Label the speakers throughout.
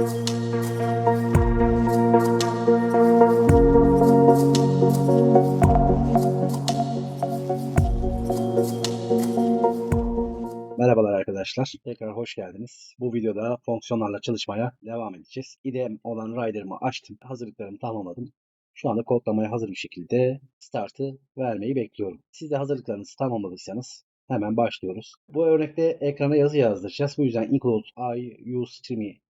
Speaker 1: Merhabalar arkadaşlar. Tekrar hoş geldiniz. Bu videoda fonksiyonlarla çalışmaya devam edeceğiz. IDEM olan Rider'ımı açtım. Hazırlıklarımı tamamladım. Şu anda kodlamaya hazır bir şekilde startı vermeyi bekliyorum. Siz de hazırlıklarınızı tamamladıysanız hemen başlıyoruz. Bu örnekte ekrana yazı yazdıracağız. Bu yüzden include i use stream'i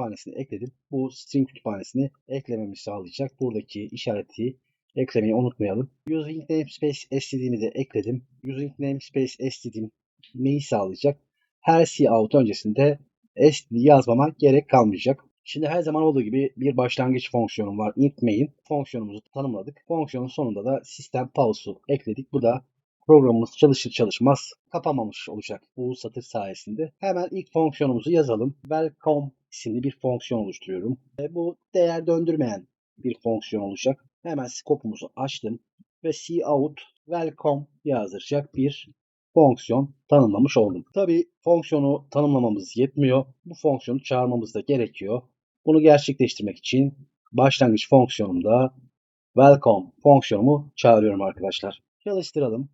Speaker 1: kütüphanesini ekledim. Bu stream kütüphanesini eklememi sağlayacak. Buradaki işareti eklemeyi unutmayalım. Using namespace std'mi de ekledim. Using namespace std neyi sağlayacak? Her cout öncesinde std yazmama gerek kalmayacak. Şimdi her zaman olduğu gibi bir başlangıç fonksiyonum var. int main fonksiyonumuzu tanımladık. Fonksiyonun sonunda da sistem pause'u ekledik. Bu da programımız çalışır çalışmaz kapamamış olacak bu satır sayesinde. Hemen ilk fonksiyonumuzu yazalım. Welcome isimli bir fonksiyon oluşturuyorum. E, bu değer döndürmeyen bir fonksiyon olacak. Hemen scope'umuzu açtım ve cout welcome yazdıracak bir fonksiyon tanımlamış oldum. Tabi fonksiyonu tanımlamamız yetmiyor. Bu fonksiyonu çağırmamız da gerekiyor. Bunu gerçekleştirmek için başlangıç fonksiyonumda welcome fonksiyonumu çağırıyorum arkadaşlar. Çalıştıralım.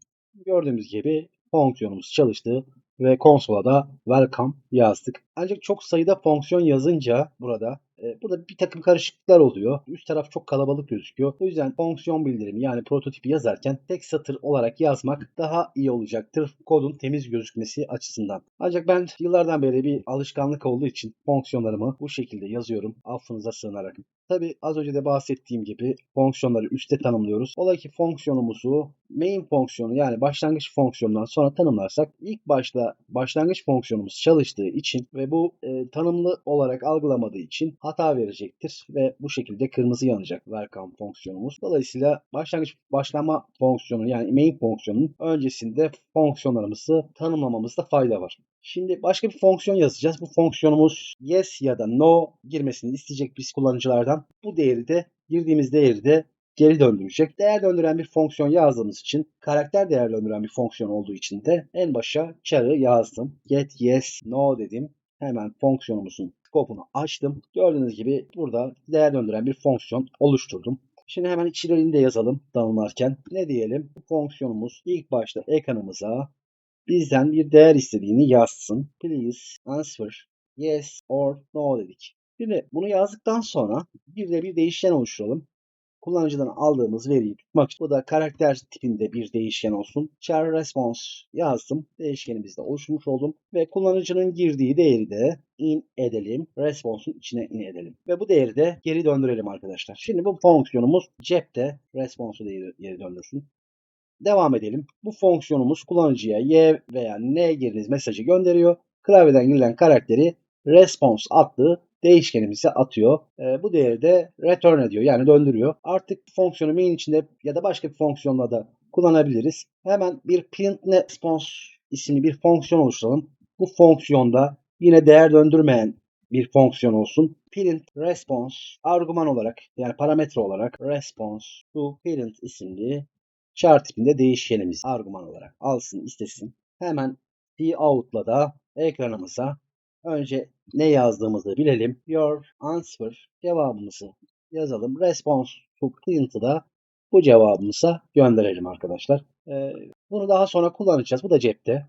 Speaker 1: Gördüğümüz gibi fonksiyonumuz çalıştı ve konsola da welcome yazdık. Ancak çok sayıda fonksiyon yazınca burada e, burada bir takım karışıklıklar oluyor. Üst taraf çok kalabalık gözüküyor. O yüzden fonksiyon bildirimi yani prototipi yazarken tek satır olarak yazmak daha iyi olacaktır. Kodun temiz gözükmesi açısından. Ancak ben yıllardan beri bir alışkanlık olduğu için fonksiyonlarımı bu şekilde yazıyorum. Affınıza sığınarak. Tabi az önce de bahsettiğim gibi fonksiyonları üstte tanımlıyoruz. Olay ki fonksiyonumuzu main fonksiyonu yani başlangıç fonksiyonundan sonra tanımlarsak ilk başta başlangıç fonksiyonumuz çalıştığı için ve bu e, tanımlı olarak algılamadığı için hata verecektir ve bu şekilde kırmızı yanacak welcome fonksiyonumuz. Dolayısıyla başlangıç başlama fonksiyonu yani main fonksiyonun öncesinde fonksiyonlarımızı tanımlamamızda fayda var. Şimdi başka bir fonksiyon yazacağız. Bu fonksiyonumuz yes ya da no girmesini isteyecek biz kullanıcılardan. Bu değeri de girdiğimiz değeri de geri döndürecek. Değer döndüren bir fonksiyon yazdığımız için karakter değer döndüren bir fonksiyon olduğu için de en başa char'ı yazdım. Get yes no dedim. Hemen fonksiyonumuzun scope'unu açtım. Gördüğünüz gibi burada değer döndüren bir fonksiyon oluşturdum. Şimdi hemen içeriğini de yazalım tanımlarken. Ne diyelim? Fonksiyonumuz ilk başta ekranımıza bizden bir değer istediğini yazsın. Please answer yes or no dedik. Şimdi bunu yazdıktan sonra bir de bir değişken oluşturalım. Kullanıcıdan aldığımız veriyi tutmak için bu da karakter tipinde bir değişken olsun. Char response yazdım. Değişkenimizde oluşmuş oldum. Ve kullanıcının girdiği değeri de in edelim. Response'un içine in edelim. Ve bu değeri de geri döndürelim arkadaşlar. Şimdi bu fonksiyonumuz cepte response'u değeri geri döndürsün. Devam edelim. Bu fonksiyonumuz kullanıcıya y veya n giriniz mesajı gönderiyor. Klavyeden girilen karakteri response adlı değişkenimize atıyor. E, bu değeri de return ediyor yani döndürüyor. Artık fonksiyonu main içinde ya da başka bir fonksiyonla da kullanabiliriz. Hemen bir print response isimli bir fonksiyon oluşturalım. Bu fonksiyonda yine değer döndürmeyen bir fonksiyon olsun. Print response argüman olarak yani parametre olarak response to print isimli char tipinde değişkenimiz argüman olarak alsın istesin. Hemen cout'la da ekranımıza önce ne yazdığımızı bilelim. Your answer cevabımızı yazalım. Response to print'ı da bu cevabımıza gönderelim arkadaşlar. Ee, bunu daha sonra kullanacağız. Bu da cepte.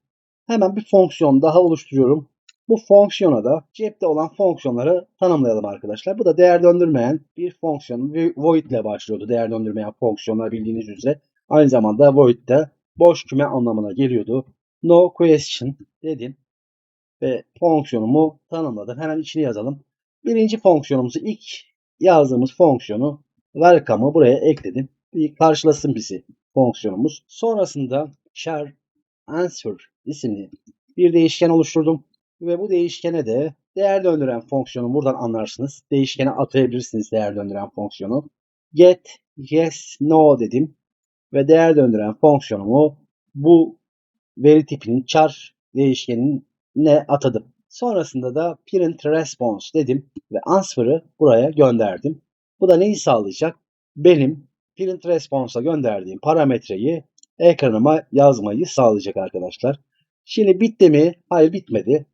Speaker 1: Hemen bir fonksiyon daha oluşturuyorum. Bu fonksiyona da cepte olan fonksiyonları tanımlayalım arkadaşlar. Bu da değer döndürmeyen bir fonksiyon. Void ile başlıyordu değer döndürmeyen fonksiyonlar bildiğiniz üzere. Aynı zamanda void de boş küme anlamına geliyordu. No question dedim ve fonksiyonumu tanımladım. Hemen içini yazalım. Birinci fonksiyonumuzu ilk yazdığımız fonksiyonu welcome'ı buraya ekledim. Bir karşılasın bizi fonksiyonumuz. Sonrasında char answer isimli bir değişken oluşturdum. Ve bu değişkene de değer döndüren fonksiyonu buradan anlarsınız. Değişkene atayabilirsiniz değer döndüren fonksiyonu. Get yes no dedim. Ve değer döndüren fonksiyonumu bu veri tipinin char değişkenin ne atadım. Sonrasında da print response dedim ve answer'ı buraya gönderdim. Bu da neyi sağlayacak? Benim print response'a gönderdiğim parametreyi ekranıma yazmayı sağlayacak arkadaşlar. Şimdi bitti mi? Hayır bitmedi.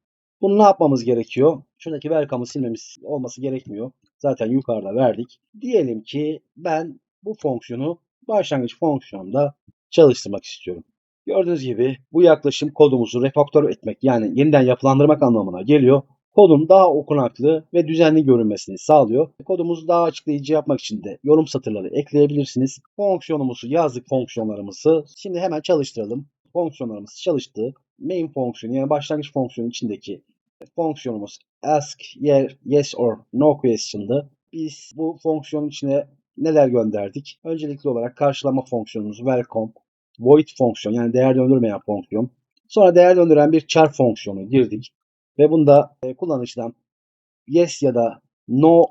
Speaker 1: Bunu ne yapmamız gerekiyor? Şuradaki welcome'ı silmemiz olması gerekmiyor. Zaten yukarıda verdik. Diyelim ki ben bu fonksiyonu başlangıç fonksiyonunda çalıştırmak istiyorum. Gördüğünüz gibi bu yaklaşım kodumuzu refaktör etmek yani yeniden yapılandırmak anlamına geliyor. Kodun daha okunaklı ve düzenli görünmesini sağlıyor. Kodumuzu daha açıklayıcı yapmak için de yorum satırları ekleyebilirsiniz. Fonksiyonumuzu yazdık fonksiyonlarımızı. Şimdi hemen çalıştıralım. Fonksiyonlarımız çalıştı. Main fonksiyonu yani başlangıç fonksiyonu içindeki fonksiyonumuz ask yes or no question'dı. Biz bu fonksiyonun içine neler gönderdik? Öncelikli olarak karşılama fonksiyonumuz welcome, void fonksiyon yani değer döndürmeyen fonksiyon. Sonra değer döndüren bir char fonksiyonu girdik. Ve bunda e, kullanıcıdan yes ya da no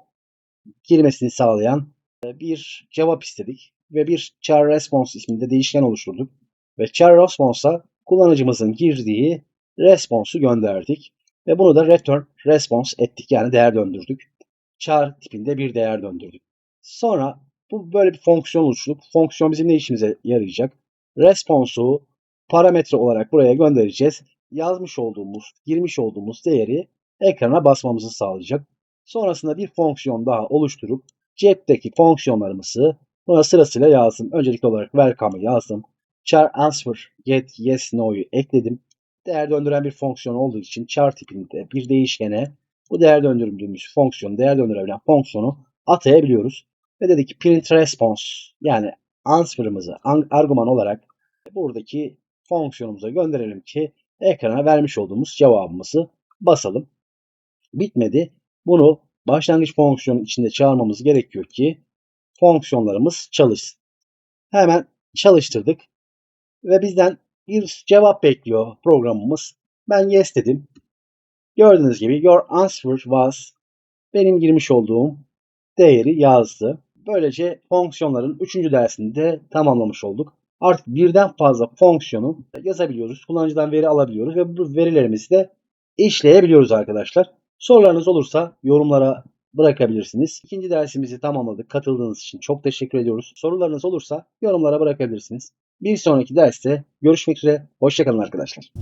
Speaker 1: girmesini sağlayan e, bir cevap istedik. Ve bir char response isminde değişken oluşturduk. Ve char response'a kullanıcımızın girdiği response'u gönderdik. Ve bunu da return response ettik. Yani değer döndürdük. Char tipinde bir değer döndürdük. Sonra bu böyle bir fonksiyon oluşturup fonksiyon bizim ne işimize yarayacak? Response'u parametre olarak buraya göndereceğiz. Yazmış olduğumuz, girmiş olduğumuz değeri ekrana basmamızı sağlayacak. Sonrasında bir fonksiyon daha oluşturup cepteki fonksiyonlarımızı buna sırasıyla yazdım. Öncelikli olarak welcome'ı yazdım. Char answer get yes no'yu ekledim. Değer döndüren bir fonksiyon olduğu için char tipinde bir değişkene bu değer döndürdüğümüz fonksiyonu, değer döndürebilen fonksiyonu atayabiliyoruz. Ve dedik ki print response yani answer'ımızı argüman olarak buradaki fonksiyonumuza gönderelim ki ekrana vermiş olduğumuz cevabımızı basalım. Bitmedi. Bunu başlangıç fonksiyonu içinde çağırmamız gerekiyor ki fonksiyonlarımız çalışsın. Hemen çalıştırdık ve bizden bir cevap bekliyor programımız. Ben yes dedim. Gördüğünüz gibi your answer was benim girmiş olduğum değeri yazdı. Böylece fonksiyonların 3. dersini de tamamlamış olduk. Artık birden fazla fonksiyonu yazabiliyoruz. Kullanıcıdan veri alabiliyoruz ve bu verilerimizi de işleyebiliyoruz arkadaşlar. Sorularınız olursa yorumlara bırakabilirsiniz. İkinci dersimizi tamamladık. Katıldığınız için çok teşekkür ediyoruz. Sorularınız olursa yorumlara bırakabilirsiniz. Bir sonraki derste görüşmek üzere. Hoşçakalın arkadaşlar.